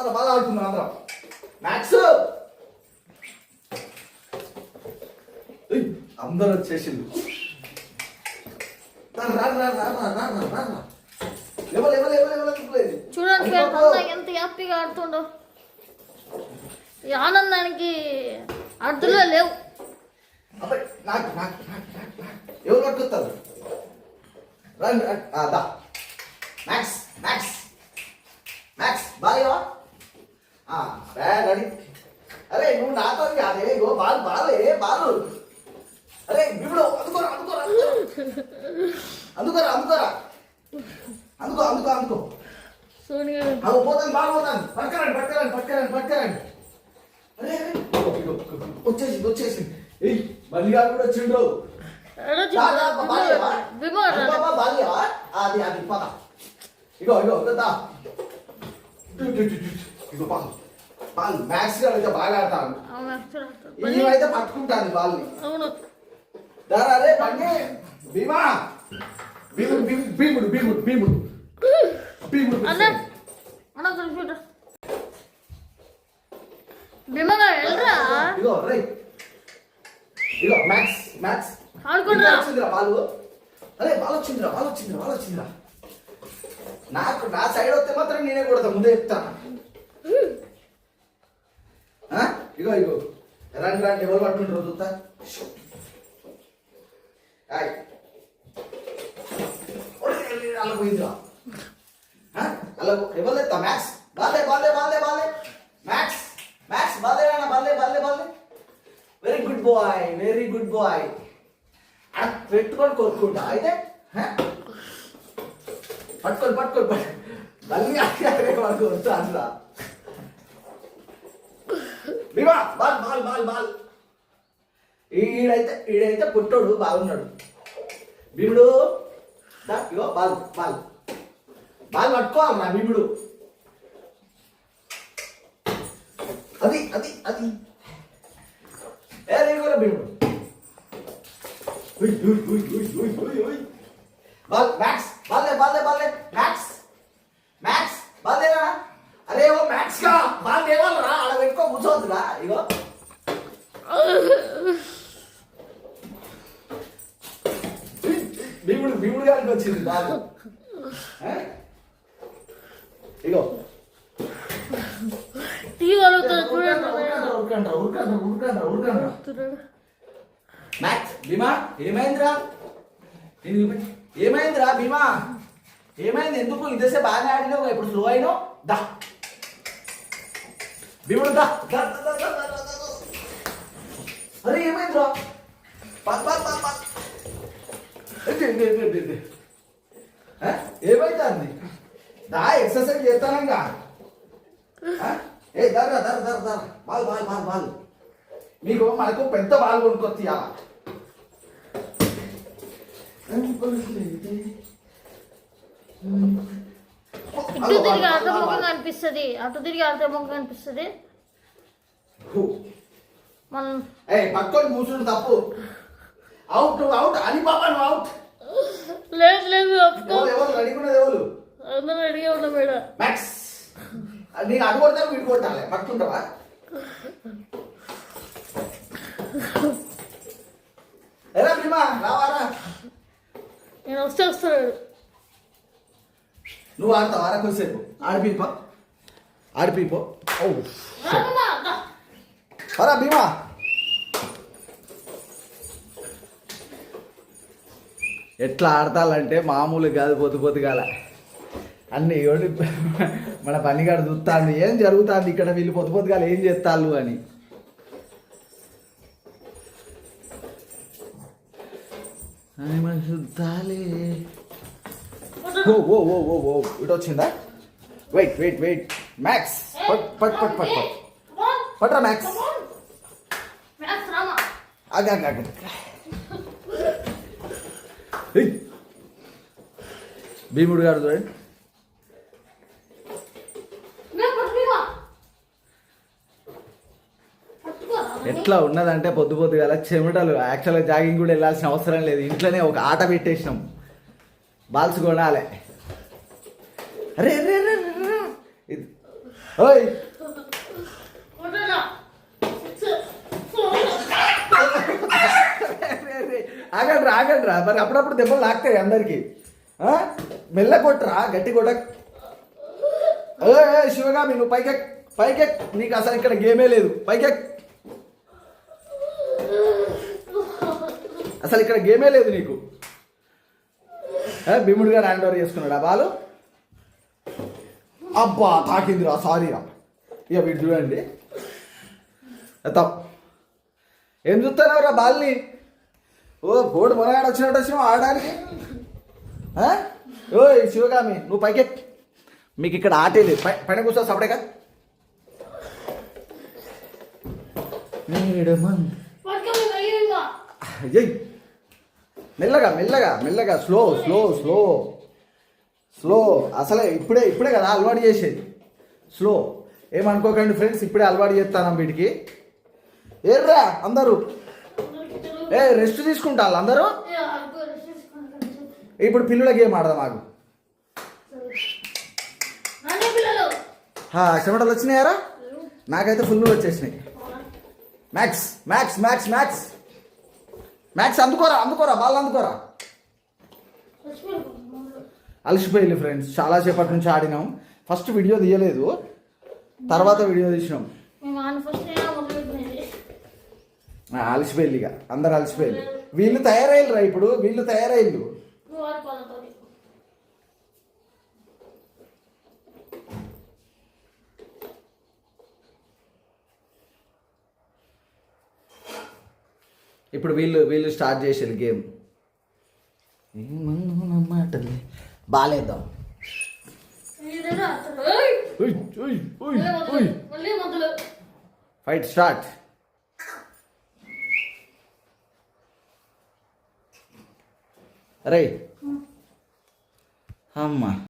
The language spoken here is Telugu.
చాలా బాగా ఆడుకున్నాం అందరం మ్యాథ్స్ అందరూ వచ్చేసింది చూడండి ఎంత హ్యాపీగా ఆడుతుండో. ఈ ఆనందానికి అర్థంలో లేవు. నాకు ఎవరు అడుగుతారు రండి అందుకోరా అందుకోరా. అందుకో అందుకో అందుకో. అవి పోతాను బాగా పోతాను. పట్టుకరండి పట్టుకరండి పట్టుకరండి పట్టుకరండి. అరే. వచ్చేసింది వచ్చేసింది. ఏయ్ గారు కూడా వచ్చిండ్రు అది అది పద. ఇగో ఇగో కదా ఇగో బాల్ బాల్ మ్యాక్స్ అయితే బాగా ఆడతాను ఈమెయితే పట్టుకుంటాను బాల్ని. అవును. దారా రే బండి. భీమా. భీముడు భీముడు భీముడు భీముడు భీముడు అన్న కంప్యూటర్ విమోగా వెళ్ళరా? ఇగో రే. ఇగో మ్యాక్స్ మ్యాక్స్ ఆడుకుంటా వచ్చిందిరా బాలు. అరే బాల్ వచ్చిందిరా బాల్ వచ్చిందిరా బాల్ వచ్చిందిరా నాకు నా సైడ్ వస్తే మాత్రం నేనే కొడతా ముందే చెప్తాను ఆ? ఇగో ఇగో రండి రండి ఎవరు పట్టుకుంటారు చూస్తా. ఆయ్. ఒరేయ్, అలా పోయిందిరా ఆ? అలా ఎవరు బాలే బాలే బాలే బాలే. మ్యాథ్స్ మ్యాథ్స్ బాలే రానా బాలే బాలే బాలే. Very good boy very good boy పెట్టుకొని కొనుక్కుంటా అయితే? హ? పట్టుకొని పట్టుకొని పట్టు మళ్ళీ అక్కడే వాడు వస్తా అందులో Bheema ball ball ball ball. ఈడైతే ఈడైతే పుట్టాడు బాగున్నాడు. భీముడు. ఇగో బాల్ బాల్ బాల్ పట్టుకో నా భీముడు అది అది అది. ఏ రేగుల భీముడు ఉయ్, ఉయ్, బాల్ మ్యాక్స్ బాలే బాలే బాలే మ్యాక్స్ మ్యాక్స్ బాలేరా అరే ఓ మ్యాక్స్ కా బాల్ లేవాలరా ఆడ పెట్టుకో కూర్చోవద్దురా ఇగో భీముడు భీముడు గారికి వచ్చింది బాల్ ఏ? ఇగో టీవీ అడుగుతుంది చూడండి ఉరకండ్రా, ఉరకండ్రా, ఉరకండ్రా, ఉరకండ్రా, ఉరకండ్రా. చూడండి మ్యాక్స్ భీమా ఏమైందిరా. ఏమైందిరా భీమా? ఏమైంది? ఎందుకు ఇదేసే బాగా ఆడినావు? ఇప్పుడు స్లో అయినావు? దా. భీముడు దా. అరే ఏమైందిరా? పద్ పద్ పద్ పద్. ఏమైతుంది? దా ఎక్సర్సైజ్ చేస్తానంగా? ఏ దర్రా దర్రా దర్రా దర్రా బాల్ బాల్ బాల్ బాల్. మీకు మనకు పెద్ద బాల్ కొనుక్కొచ్చి ఇవాళ ఇటు తిరిగి ఆడితే ముఖం కనిపిస్తుంది. అటు తిరిగి ఆడితే ముఖం కనిపిస్తుంది. మనం ఏ పట్టుకొని కూర్చుని తప్పు. అవుట్ అవుట్ అని బాబా నువ్వు అవుట్ లేదు లేదు ఒప్పుకో ఎవరు అడిగినది ఎవరు? అందరూ రెడీగా ఉన్నాం మేడం. మ్యాక్స్ నేను అడు కొడతాను వీడు కొట్టాలి పట్టుకుంటావా? ఎలా భీమా? రావారా నేను వస్తే వస్తాడు నువ్వు ఆడతావా? రా కొంచెంసేపు ఆడిపీపో ఆడిపీపో ఓ పరా భీమా. ఎట్లా ఆడతాలంటే మామూలు కాదు పొద్దు పొద్దుగాల. అన్ని ఎవడు మన పనిగాడు చూస్తాడు ఏం జరుగుతుంది ఇక్కడ వీళ్ళు పొద్దు పొద్దుగాల ఏం చేస్తాళ్ళు అని. మన చూద్దాలే ఓ ఓ ఓ ఓ ఓ ఇటు వచ్చిందా? వెయిట్ వెయిట్ వెయిట్ మ్యాక్స్ పట్ పట్ పట్ పట్ పట్. పట్రా మ్యాక్స్ ఆగ ఏయ్. భీముడు గారు చూడండి. ఎట్లా ఉన్నదంటే పొద్దు పొద్దుగాల చెమటలు యాక్చువల్గా జాగింగ్ కూడా వెళ్ళాల్సిన అవసరం లేదు. ఇంట్లోనే ఒక ఆట పెట్టేసినాం. బాల్స్ కొనాలి. అరే. ఇది. ఓయ్ కొట్టరా మరి ఆగండి రా మరి అప్పుడప్పుడు దెబ్బలు లాక్తాయి అందరికి. మెల్ల కొట్టరా గట్టి కొట్ట. ఏ ఏ, శివగామి నువ్వు పైకెక్ పైకెక్. నీకు అసలు ఇక్కడ గేమే లేదు. పైకెక్. అసలు ఇక్కడ గేమే లేదు నీకు. ఏ, భీముడు గారు హ్యాండ్ ఓవర్ చేసుకున్నాడు ఆ బాలు? అబ్బా తాకిందిరా సారీరా ఇక వీడు చూడండి. ఎత్తాం ఏం చూస్తున్నావురా బాల్ని? ఓ బోర్డు మొనగాడు వచ్చినట్టు వచ్చినావు ఆడడానికి? ఓయ్ శివగామి నువ్వు పైకెక్ మీకు ఇక్కడ ఆటే లేదు. పై పైన కూర్చో సపడేగా మెల్లగా మెల్లగా మెల్లగా. Slow slow slow. స్లో. అసలే ఇప్పుడే ఇప్పుడే కదా అలవాటు చేసేది. స్లో. ఏమనుకోకండి ఫ్రెండ్స్ ఇప్పుడే అలవాటు చేస్తాను వీటికి. ఏర్రా అందరూ. ఏ రెస్ట్ తీసుకుంటారు అందరూ? ఇప్పుడు పిల్లుల గేమ్ ఆడదాం మాకు చెమటలు వచ్చినాయారా? నాకైతే ఫుల్ వచ్చేసినాయి. Max max max max max అందుకోరా అందుకోరా బాల్ అందుకోరా. అలసిపోయింది ఫ్రెండ్స్ చాలా సేపటి నుంచి ఆడినాం. ఫస్ట్ వీడియో తీయలేదు. తర్వాత వీడియో తీసినాం. ఇక. అందరు అలసిపోయింది వీళ్ళు తయారయ్యారు ఇప్పుడు? వీళ్ళు తయారయ్యారు ఇప్పుడు వీళ్ళు వీళ్ళు స్టార్ట్ చేసారు గేమ్ మాటలే బాగాలేద్దాం ఫైట్ స్టార్ట్ రైట్ అమ్మా.